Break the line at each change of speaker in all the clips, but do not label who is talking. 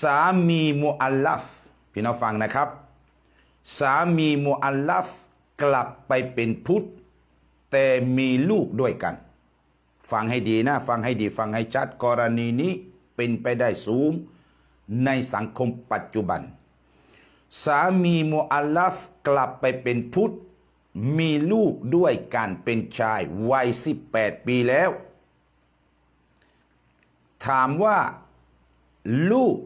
สามีมุอัลลัฟพี่น้องฟังนะครับ สามีมุอัลลัฟกลับไปเป็นพุทธ แต่มีลูกด้วยกัน ฟังให้ดีนะ ฟังให้ดีฟังให้ชัดกรณีนี้เป็นไปได้สูงในสังคมปัจจุบัน สามีมุอัลลัฟกลับไปเป็นพุทธ มีลูกด้วยกันเป็นชายวัย 18 ปีแล้ว ถามว่าลูก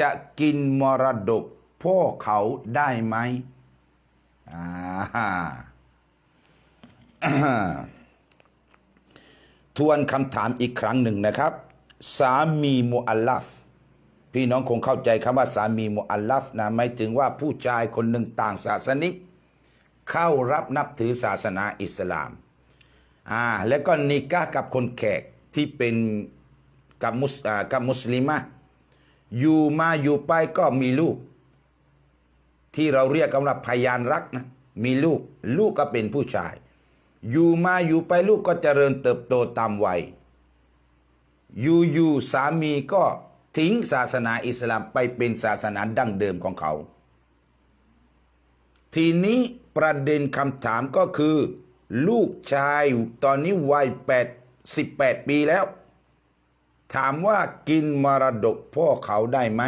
จะกินมรดกพ่อเขาได้ไหมอ่าทวนคำถามอีกครั้งหนึ่งนะครับ สามีมุอัลลัฟพี่น้องคงเข้าใจคำว่าสามีมุอัลลัฟนะหมายถึงว่าผู้ชายคนหนึ่งต่างศาสนิก เข้ารับนับถือศาสนาอิสลามอ่าแล้วก็นิกากับคนแขกที่เป็นกับมุสกับมุสลิมะ อยู่มาอยู่ไปก็มีลูก ที่เราเรียกกันว่าพยานรักนะมีลูก ลูกก็เป็นผู้ชาย อยู่มาอยู่ไปลูกก็เจริญเติบโตตามวัยอยู่อยู่สามีก็ทิ้งศาสนาอิสลามไปเป็นศาสนาดั้งเดิมของเขา ทีนี้ประเด็นคำถามก็คือ ลูกชายตอนนี้วัยแปดสิบแปดปีแล้ว ถามว่ากินมรดกพ่อเขาได้ไหม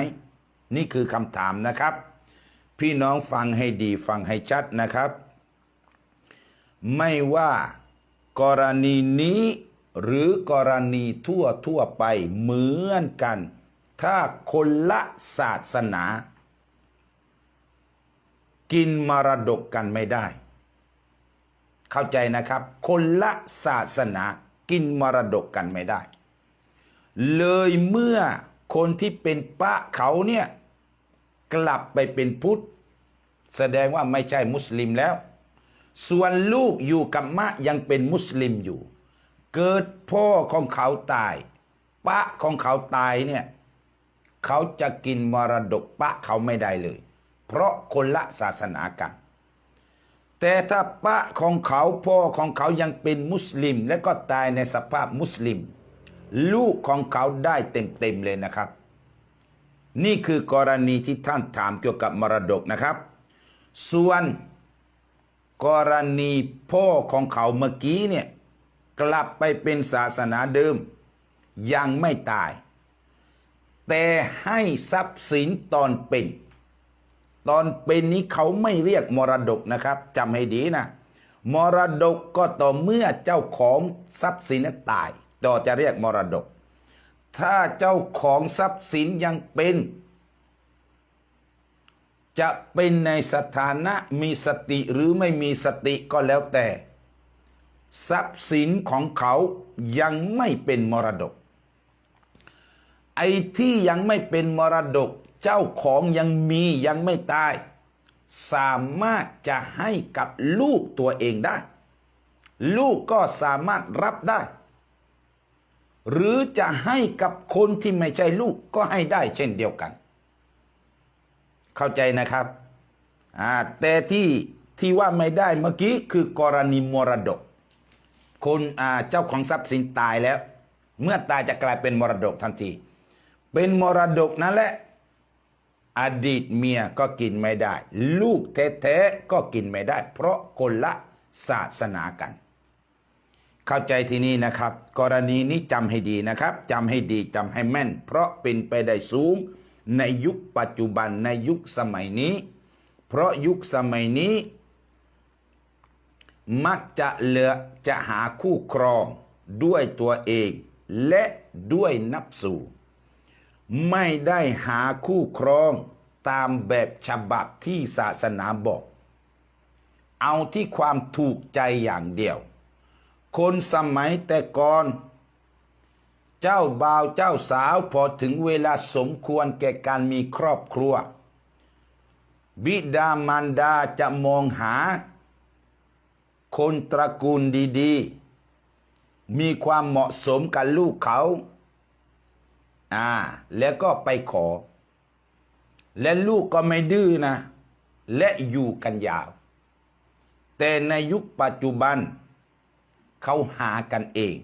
นี่คือคำถามนะครับ พี่น้องฟังให้ดีฟังให้ชัดนะครับ ไม่ว่ากรณีนี้หรือกรณีทั่วทั่วไปเหมือนกัน ถ้าคนละศาสนา กินมรดกกันไม่ได้ เข้าใจนะครับ คนละศาสนากินมรดกกันไม่ได้ เลยเมื่อคนที่เป็นปะเขาเนี่ยกลับไปเป็นพุทธ แสดงว่าไม่ใช่มุสลิมแล้ว ส่วนลูกอยู่กับมะยังเป็นมุสลิมอยู่ เกิดพ่อของเขาตายปะของเขาตายเนี่ยเขาจะกินมรดกปะเขาไม่ได้เลย เพราะคนละศาสนากัน แต่ถ้าปะของเขาพ่อของเขายังเป็นมุสลิม และก็ตายในสภาพมุสลิม ลูกของเขาได้เต็มๆเลยนะครับ นี่คือกรณีที่ท่านถามเกี่ยวกับมรดกนะครับ ส่วนกรณีพ่อของเขาเมื่อกี้เนี่ยกลับไปเป็นศาสนาเดิม ยังไม่ตาย แต่ให้ทรัพย์สินตอนเป็น ตอนเป็นนี้เขาไม่เรียกมรดกนะครับจำให้ดีนะ มรดกก็ต่อเมื่อเจ้าของทรัพย์สินตาย ต่อจะเรียกมรดก ถ้าเจ้าของทรัพย์สินยังเป็น จะเป็นในสถานะมีสติหรือไม่มีสติก็แล้วแต่ ทรัพย์สินของเขายังไม่เป็นมรดก ไอ้ที่ยังไม่เป็นมรดก เจ้าของยังมียังไม่ตาย สามารถจะให้กับลูกตัวเองได้ ลูกก็สามารถรับได้ หรือจะให้กับคนที่ไม่ใช่ลูกก็ให้ได้เช่นเดียวกัน เข้าใจนะครับแต่ที่ที่ว่าไม่ได้เมื่อกี้คือกรณีมรดก คนเจ้าของทรัพย์สินตายแล้ว เมื่อตายจะกลายเป็นมรดกทันที เป็นมรดกนั่นแหละ อดีตเมียก็กินไม่ได้ ลูกแท้ๆก็กินไม่ได้ เพราะคนละศาสนากัน เข้าใจที่นี้นะครับ กรณีนี้จำให้ดีนะครับจำให้ดีจำให้แม่น เพราะเป็นไปได้สูง ในยุคปัจจุบันในยุคสมัยนี้ เพราะยุคสมัยนี้ มักจะเลือจะหาคู่ครองด้วยตัวเอง และด้วยนับสู่ไม่ได้หาคู่ครองตามแบบฉบับที่ศาสนาบอก เอาที่ความถูกใจอย่างเดียว คนสมัยแต่ก่อน เจ้าบ่าวเจ้าสาวพอถึงเวลาสมควรแก่การมีครอบครัว บิดามารดาจะมองหา คนตระกูลดีๆ มีความเหมาะสมกับลูกเขา อ่า แล้วก็ไปขอ และลูกก็ไม่ดื้อนะ และอยู่กันยาว แต่ในยุคปัจจุบัน เขาหากันเอง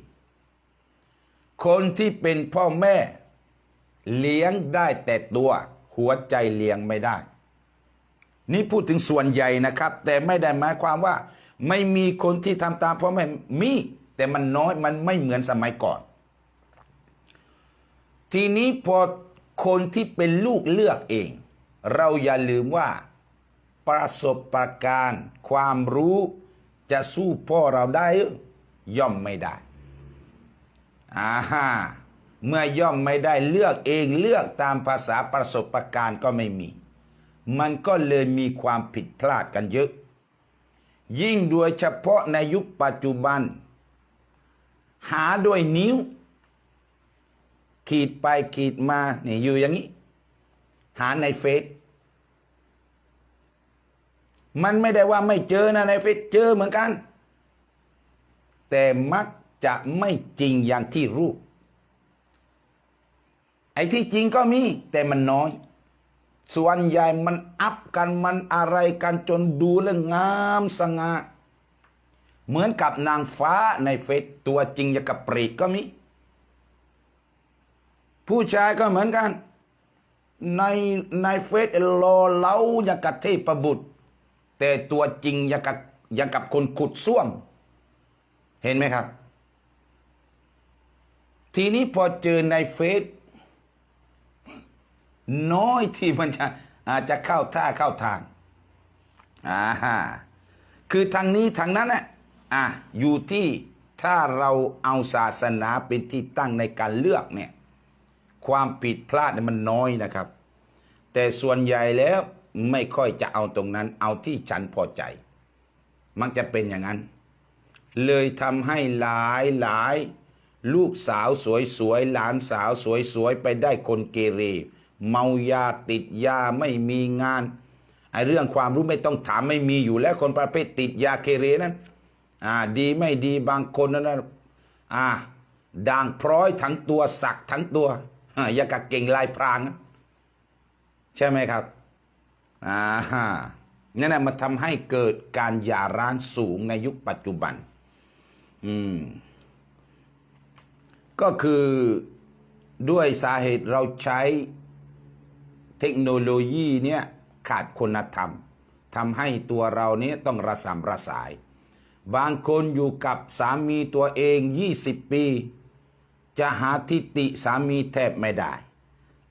คนที่เป็นพ่อแม่ เลี้ยงได้แต่ตัวหัวใจเลี้ยงไม่ได้ นี่พูดถึงส่วนใหญ่นะครับ แต่ไม่ได้หมายความว่า ไม่มีคนที่ทำตามพ่อแม่มี แต่มันน้อยมันไม่เหมือนสมัยก่อน ทีนี้พอคนที่เป็นลูกเลือกเอง เราอย่าลืมว่าประสบประการ ความรู้จะสู้พ่อเราได้ ย่อมไม่ได้อ่าฮะเมื่อย่อมไม่ได้เลือกเองเลือกตามภาษาประสบะการณ์ก็ไม่มี มันก็เลยมีความผิดพลาดกันเยอะ ยิ่งโดยเฉพาะในยุคปัจจุบัน หาด้วยนิ้ว ขีดไปขีดมาเนี่ยอยู่อย่างนี้ หาในเฟซมันไม่ได้ว่าไม่เจอนะในเฟซเจอเหมือนกัน แต่มักจะไม่จริงอย่างที่รูป ไอ้ที่จริงก็มีแต่มันน้อย ส่วนใหญ่มันอัพกันมันอะไรกันจนดูแล้วงามสง่าเหมือนกับนางฟ้าในเฟซตัวจริงอย่างกับเปรตก็มี ผู้ชายก็เหมือนกัน ในในเฟซรอเล้าอย่างกับเทพบุตร แต่ตัวจริงอย่างกับอย่างกับคนขุดซ่วม เห็นไหมครับ ทีนี้พอเจอในเฟซน้อยที่มันจะอาจจะเข้าท่าเข้าทางอ่าคือทางนี้ทางนั้นน่ะอะอยู่ที่ถ้าเราเอาศาสนาเป็นที่ตั้งในการเลือกเนี่ยความผิดพลาดเนี่ยมันน้อยนะครับ แต่ส่วนใหญ่แล้วไม่ค่อยจะเอาตรงนั้น เอาที่ฉันพอใจ มักจะเป็นอย่างนั้น เลยทำให้หลายหลายลูกสาวสวยๆ หลานสาวสวยๆ ไปได้คนเกเร เมายาติดยาไม่มีงานไอเรื่องความรู้ไม่ต้องถามไม่มีอยู่แล้วคนประเภทติดยาเกเรนั้นอ่าดีไม่ดีบางคนนั้นนะอ่าด่างพร้อยทั้งตัวสักทั้งตัวอย่ากับเก่งลายพราง ใช่ไหมครับอ่าฮะนั่นแหละมันทำให้เกิดการหย่าร้างสูงในยุคปัจจุบัน อืม ก็คือด้วยสาเหตุเราใช้เทคโนโลยีเนี่ยขาดคุณธรรมทำให้ตัวเรานี้ต้องระสำระสาย บางคนอยู่กับสามีตัวเอง 20 ปี จะหาทิติสามีแทบไม่ได้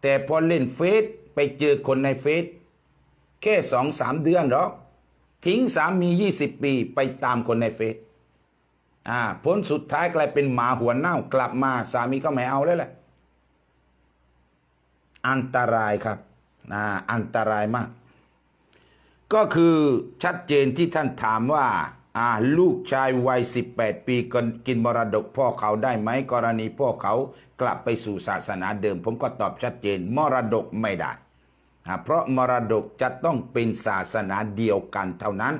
แต่พอเล่นเฟซไปเจอคนในเฟซแค่สองสามเดือนหรอกทิ้งสามี 20 ปีไปตามคนในเฟซ อ่าผลสุดท้ายกลายเป็นหมาหัวเน่ากลับมาสามีก็ไม่เอาแล้วแหละ อันตรายครับอ่าอันตรายมาก ก็คือชัดเจนที่ท่านถามว่าอ่าลูกชายวัย 18 ปีกินกินมรดกพ่อเขาได้ไหมกรณีพ่อเขากลับไปสู่ศาสนาเดิม ผมก็ตอบชัดเจน มรดกไม่ได้อ่าเพราะมรดกจะต้องเป็นศาสนาเดียวกันเท่านั้น